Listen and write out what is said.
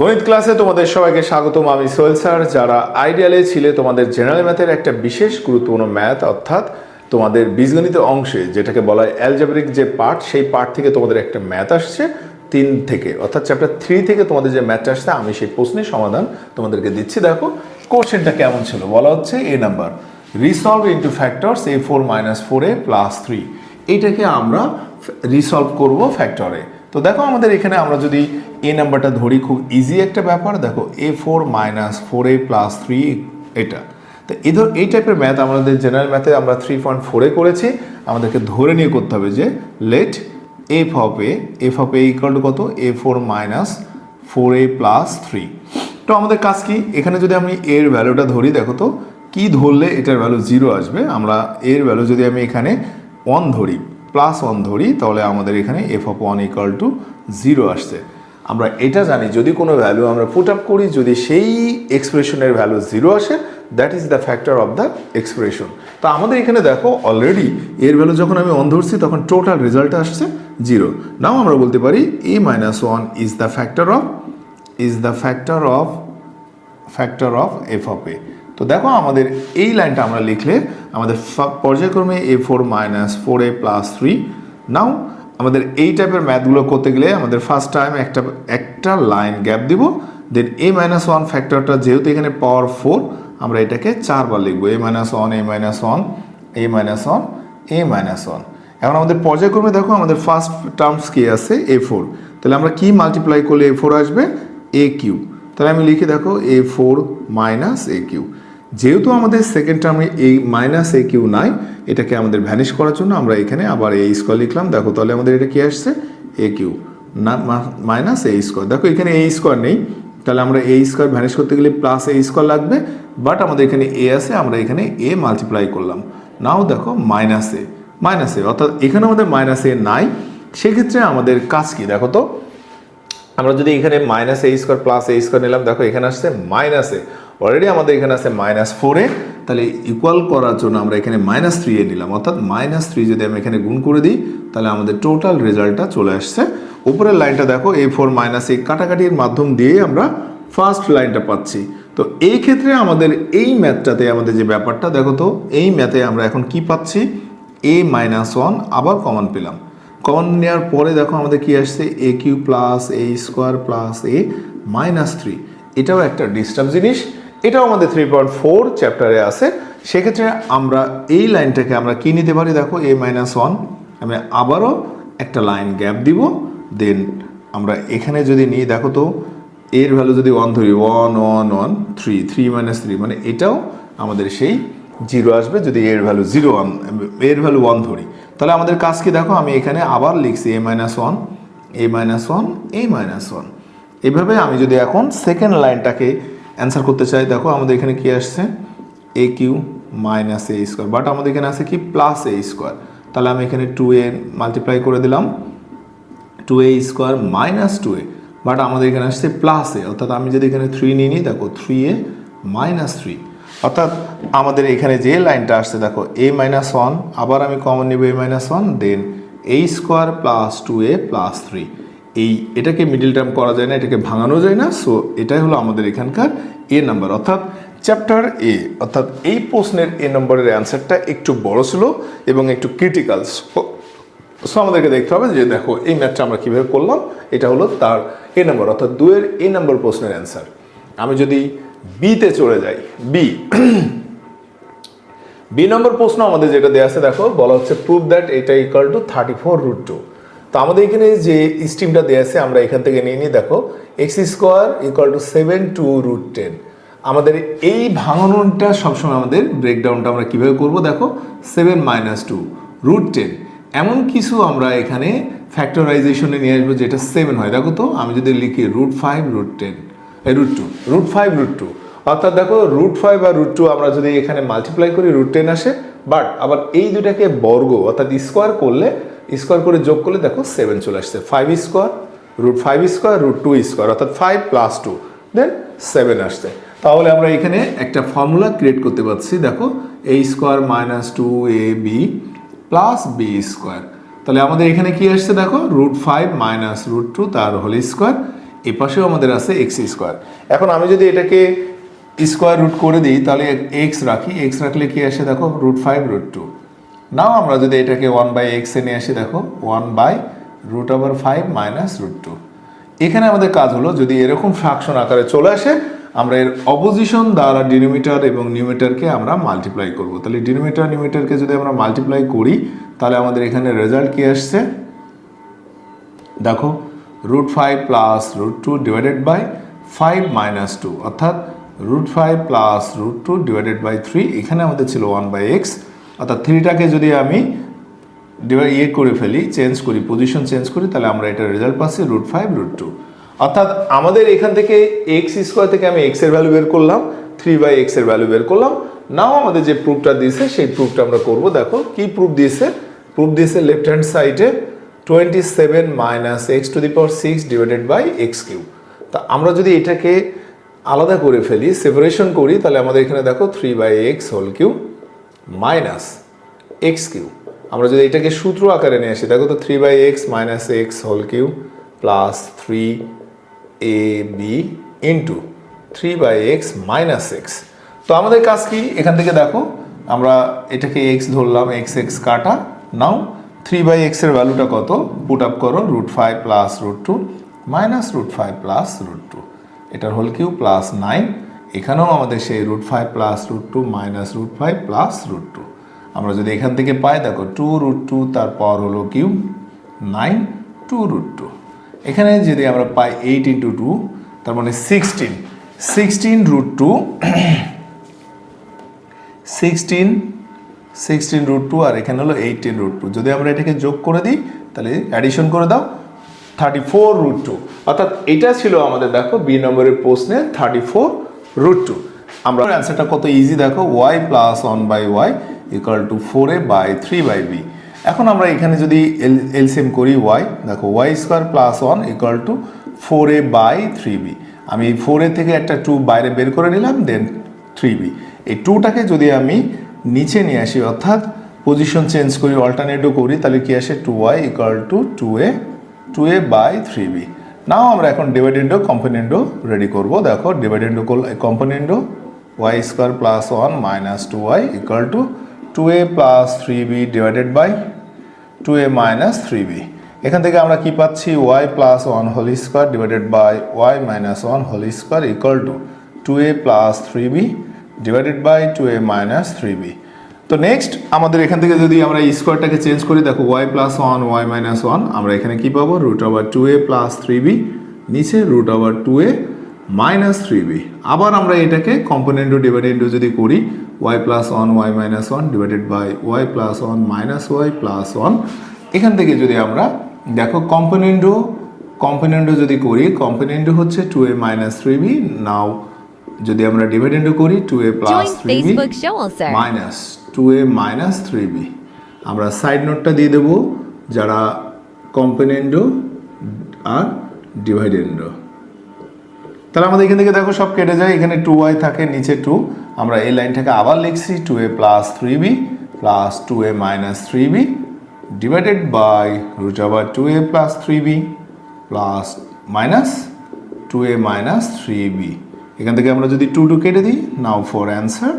গণিত ক্লাসে তোমাদের সবাইকে স্বাগতম। আমি সোহেল স্যার, যারা আইডিয়ালে ছিলে তোমাদের জেনারেল ম্যাথের একটা বিশেষ গুরুত্বপূর্ণ ম্যাথ, অর্থাৎ তোমাদের বীজগণিত অংশে, যেটাকে বলা হয় অ্যালজাবেরিক যে পার্ট, সেই পার্ট থেকে তোমাদের একটা ম্যাথ আসছে তিন থেকে, অর্থাৎ চ্যাপ্টার থ্রি থেকে তোমাদের যে ম্যাথটা আসছে, আমি সেই প্রশ্নের সমাধান তোমাদেরকে দিচ্ছি। দেখো, কোশ্চেনটা কেমন ছিল? বলা হচ্ছে a number resolve into factors a four minus four a plus three এইটাকে আমরা রিসলভ করব ফ্যাক্টরে তো দেখো আমাদের এখানে আমরা যদি এ নাম্বারটা ধরি, খুব ইজি একটা ব্যাপার। দেখো a four minus four a plus three এটা। তো এই ধর, এই টাইপের ম্যাথ আমাদের জেনারেল ম্যাথে আমরা থ্রি পয়েন্ট ফোরে করেছি। আমাদেরকে ধরে নিয়ে করতে হবে যে let f of a f of a equal to কত? A four minus four a plus three তো আমাদের কাজ কি? এখানে যদি আমি এর ভ্যালুটা ধরি, দেখো তো, কি ধরলে এটার ভ্যালু জিরো আসবে? আমরা এর ভ্যালু যদি আমি এখানে ওয়ান ধরি প্লাস ওয়ান ধরি, তাহলে আমাদের এখানে f of one equal to zero আসছে। আমরা এটা জানি, যদি কোনো ভ্যালু আমরা পুট আপ করি, যদি সেই এক্সপ্রেশনের ভ্যালু জিরো আসে that is the factor of the expression তো আমাদের এখানে দেখো অলরেডি এর ভ্যালু যখন আমি অন ধরছি, তখন টোটাল রেজাল্ট আসছে জিরো নাও আমরা বলতে পারি a minus one is the factor of is the factor of factor of f of a তো দেখো আমাদের এই লাইনটা আমরা লিখলে আমাদের পর্যায়ক্রমে a four minus four a plus three. Now, আমাদের এই টাইপের ম্যাথগুলো করতে গেলে আমাদের ফার্স্ট টাইম একটা একটা লাইন গ্যাপ দিব। দেন এ মাইনাস ওয়ান ফ্যাক্টরটা যেহেতু এখানে পাওয়ার ফোর আমরা এটাকে চারবার লিখব। A minus one a minus one a minus one a minus one এখন আমাদের পর্যায়ক্রমে দেখো আমাদের ফার্স্ট টার্মস কি আছে? এ ফোর তাহলে আমরা কি মাল্টিপ্লাই করলে এ ফোর আসবে? এ কিউ তাহলে আমি লিখে দেখো a four minus a cube যেহেতু আমাদের সেকেন্ড টার্মে এই মাইনাস এ কিউ নাই, এটাকে আমাদের ভ্যানিশ করার জন্য আমরা এখানে আবার এ স্কোয়ার লিখলাম। দেখো তাহলে আমাদের এটা কি আসছে? এ কিউ না মাইনাস এ স্কোয়ার দেখো এখানে এ স্কোয়ার নেই। তাহলে আমরা এ স্কোয়ার ভ্যানিশ করতে গেলে প্লাস এ স্কোয়ার লাগবে বাট আমাদের এখানে এ আছে, আমরা এখানে এ মাল্টিপ্লাই করলাম। নাও দেখো মাইনাস এ মাইনাস এ অর্থাৎ এখানে আমাদের মাইনাস এ নাই। সেক্ষেত্রে আমাদের কাজ কি? দেখো তো, আমরা যদি এখানে minus a square plus a square নিলাম, দেখো এখানে আসছে মাইনাস এ অলরেডি আমাদের এখানে আছে মাইনাস ফোরে তাহলে ইকুয়াল করার জন্য আমরা এখানে মাইনাস থ্রি এ নিলাম। অর্থাৎ মাইনাস থ্রি যদি আমি এখানে গুণ করে দিই, তাহলে আমাদের টোটাল রেজাল্টটা চলে আসছে। উপরের লাইনটা দেখো এ ফোর মাইনাস এই কাটাকাটির মাধ্যম দিয়েই আমরা ফার্স্ট লাইনটা পাচ্ছি। তো এই ক্ষেত্রে আমাদের এই ম্যাথটাতে আমাদের যে ব্যাপারটা, দেখো তো, এই ম্যাথে আমরা এখন কি পাচ্ছি? এ মাইনাস ওয়ান আবার কমন পেলাম। কমন নেওয়ার পরে দেখো আমাদের কি আসছে? A cube plus a square plus a minus three এটাও একটা ডিস্টার্ব জিনিস। এটাও আমাদের থ্রি পয়েন্ট ফোর চ্যাপ্টারে আছে। সেক্ষেত্রে আমরা এই লাইনটাকে আমরা কি নিতে পারি? দেখো এ মাইনাস ওয়ান আমি আবারও একটা লাইন গ্যাপ দিব। দেন আমরা এখানে যদি নিই, দেখো তো, এর ভ্যালু যদি ওয়ান ধরি one one one three three minus three মানে এটাও আমাদের সেই জিরো আসবে। যদি এর ভ্যালু জিরো ওয়ানের ভ্যালু ওয়ান ধরি, তাহলে আমাদের কাজ কি? দেখো, আমি এখানে আবার লিখছি a minus one a minus one a minus one এইভাবে আমি যদি এখন সেকেন্ড লাইনটাকে অ্যান্সার করতে চাই, দেখো আমাদের এখানে কি আসছে? A cube minus a square but আমাদের এখানে আছে কি? প্লাস এ স্কোয়ার তাহলে আমি এখানে টু এ মাল্টিপ্লাই করে দিলাম। Two a square minus two a but আমাদের এখানে আসছে প্লাস এ অর্থাৎ আমি যদি এখানে থ্রি নিয়ে নিই, দেখো থ্রি এ মাইনাস থ্রি অর্থাৎ আমাদের এখানে যে লাইনটা আসছে, দেখো এ মাইনাস ওয়ান আবার আমি কমন নেব a minus one then a square plus two a plus three এই এটাকে মিডিল টার্ম করা যায় না, এটাকে ভাঙানো যায় না। সো এটাই হলো আমাদের এখানকার এ নাম্বার অর্থাৎ চ্যাপ্টার এ অর্থাৎ এই প্রশ্নের এ নম্বরের অ্যান্সারটা একটু বড় ছিল এবং একটু ক্রিটিক্যাল সো আমাদেরকে দেখতে হবে যে দেখো, এই ম্যাথটা আমরা কীভাবে করলাম, এটা হলো তার এ নম্বর অর্থাৎ দুয়ের এ নম্বর প্রশ্নের অ্যান্সার আমি যদি বিতে চলে যাই বি বি নম্বর প্রশ্ন আমাদের যেটা দেওয়া আছে, দেখো, বলা হচ্ছে প্রুভ দ্যাট এটা equal to thirty four root two তো আমাদের এখানে যে স্টিমটা দেওয়া আছে, আমরা এখান থেকে নিয়ে নিই। দেখো x square equal to seven two root ten আমাদের এই ভাঙনটা সবসময় আমাদের ব্রেকডাউনটা আমরা কীভাবে করব? দেখো seven minus two root ten এমন কিছু আমরা এখানে ফ্যাক্টরাইজেশনে নিয়ে আসব যেটা সেভেন হয়। দেখো তো, আমি যদি লিখি root five root ten root two root five root two অর্থাৎ দেখো রুট ফাইভ আর রুট টু আমরা যদি এখানে মাল্টিপ্লাই করি রুট টেন আসে। বাট আবার এই দুটাকে বর্গ, অর্থাৎ স্কোয়ার করলে স্কোয়ার করে যোগ করলে দেখো সেভেন চলে আসছে। Five square root five square root two square অর্থাৎ five plus two then seven আসছে। তাহলে আমরা এখানে একটা ফর্মুলা ক্রিয়েট করতে পারছি, দেখো a square minus two a b plus b square তাহলে আমাদের এখানে কি আসছে দেখো root five minus root two তার হোল স্কোয়ার এ পাশেও আমাদের আছে এক্স স্কোয়ার এখন আমি যদি এটাকে স্কোয়ার রুট করে দিই, তাহলে এক্স রাখি এক্স রাখলে কি আসে দেখো root five root two now আমরা যদি এটাকে ওয়ান বাই এক্স নিয়ে আসি, দেখো one by root over five minus root two এখানে আমাদের কাজ হলো, যদি এরকম ফ্রাকশন আকারে চলে আসে, আমরা এর অপোজিশন দ্বারা ডিনোমিটার এবং নিউমিটারকে আমরা মাল্টিপ্লাই করব। তাহলে ডিনোমিটার নিউমিটারকে যদি আমরা মাল্টিপ্লাই করি, তাহলে আমাদের এখানে রেজাল্ট কী আসছে? দেখো root five plus root two divided by five minus two অর্থাৎ root five plus root two divided by three এখানে আমাদের ছিল ওয়ান বাই এক্স অর্থাৎ থ্রিটাকে যদি আমি ইয়ে করে ফেলি চেঞ্জ করি পজিশন চেঞ্জ করি, তাহলে আমরা এটা রেজাল্ট পাচ্ছি রুট ফাইভ রুট টু অর্থাৎ আমাদের এখান থেকে এক্স স্কোয়ার থেকে আমি এক্সের ভ্যালু বের করলাম থ্রি বাই এক্সের ভ্যালু বের করলাম। নাও আমাদের যে প্রুফটা দিয়েছে, সেই প্রুফটা আমরা করব। দেখো, কি প্রুফ দিয়েছে? প্রুফ দিয়েছে লেফট হ্যান্ড সাইডে twenty seven minus x to the power six divided by x cube তা আমরা যদি এটাকে আলাদা করে ফেলি সেপারেশন করি, তাহলে আমাদের এখানে দেখো three by x whole cube minus x cube আমরা যদি এটাকে সূত্র আকারে নিয়ে আসি, দেখো তো three by x minus x whole cube plus three a b into three by x minus x তো আমাদের কাজ কি? এখান থেকে দেখো, আমরা এটাকে এক্স ধরলাম এক্স এক্স কাটা। নাও থ্রি বাই এক্সের ভ্যালুটা কত? পুট আপ করো root five plus root two minus root five plus root two এটার হোল কিউ প্লাস নাইন এখানেও আমাদের সেই root five plus root two minus root five plus root two আমরা যদি এখান থেকে পাই, দেখো টু রুট টু তার হলো cube nine two root two এখানে যদি আমরা পাই এইট ইন্টু টু তার মানে sixteen sixteen root two sixteen sixteen root two আর এখানে হলো এইটিন রুট টু যদি আমরা এটাকে যোগ করে দিই, তাহলে অ্যাডিশন করে দাও থার্টি ফোর রুট টু অর্থাৎ এটা ছিল আমাদের, দেখো বি নম্বরের প্রশ্নে থার্টি ফোর রুট টু আমরা অ্যান্সারটা কত ইজি দেখো? Y plus one by y equal to four a by three by b এখন আমরা এখানে যদি এল এলসিএম করি ওয়াই দেখো y square plus one equal to four a by three b আমি ফোর এ থেকে একটা টু বাইরে বের করে নিলাম দেন থ্রি বি এই টুটাকে যদি আমি নিচে নিয়ে আসি, অর্থাৎ পজিশন চেঞ্জ করি অল্টারনেটও করি, তাহলে কি আসে two y equal to two a two a by three b now আমরা এখন ডিভাইডেন্ডো কম্পোনেন্ডো রেডি করব। দেখো dividendo componendo y square plus one minus two y equal to two a plus three b divided by two a minus three b এখান থেকে আমরা কি পাচ্ছি? Y plus one whole square divided by y minus one whole square equal to two a plus three b divided by two a minus three b তো next আমাদের এখান থেকে যদি আমরা স্কোয়ারটাকে চেঞ্জ করি, দেখো y plus one y minus one আমরা এখানে কি পাবো? Root over two a plus three b নিচে root over two a minus three b আবার আমরা এটাকে কম্পোনেন্ট ডিভাইডেন্ড যদি করি y plus one y minus one divided by y plus one minus y plus one এখান থেকে যদি আমরা, দেখো কম্পোনেন্টও কম্পোনেন্টও যদি করি কম্পোনেন্টও হচ্ছে two a minus three b now যদি আমরা ডিভাইডেন্ডও করি two a plus three b. Minus two a minus three b আমরা সাইড নোটটা দিয়ে দেবো যারা কম্পোনেন্ডো আর ডিভাইডেন্ডো তাহলে আমাদের এখান থেকে দেখো সব কেটে যায় এখানে টু ওয়াই থাকে নিচে টু আমরা এই লাইনটাকে আবার লিখছি two a plus three b plus two a minus three b divided by root আবার two a plus three b plus minus two a minus three b এখান থেকে আমরা যদি টু টু কেটে দিই নাও ফর অ্যান্সার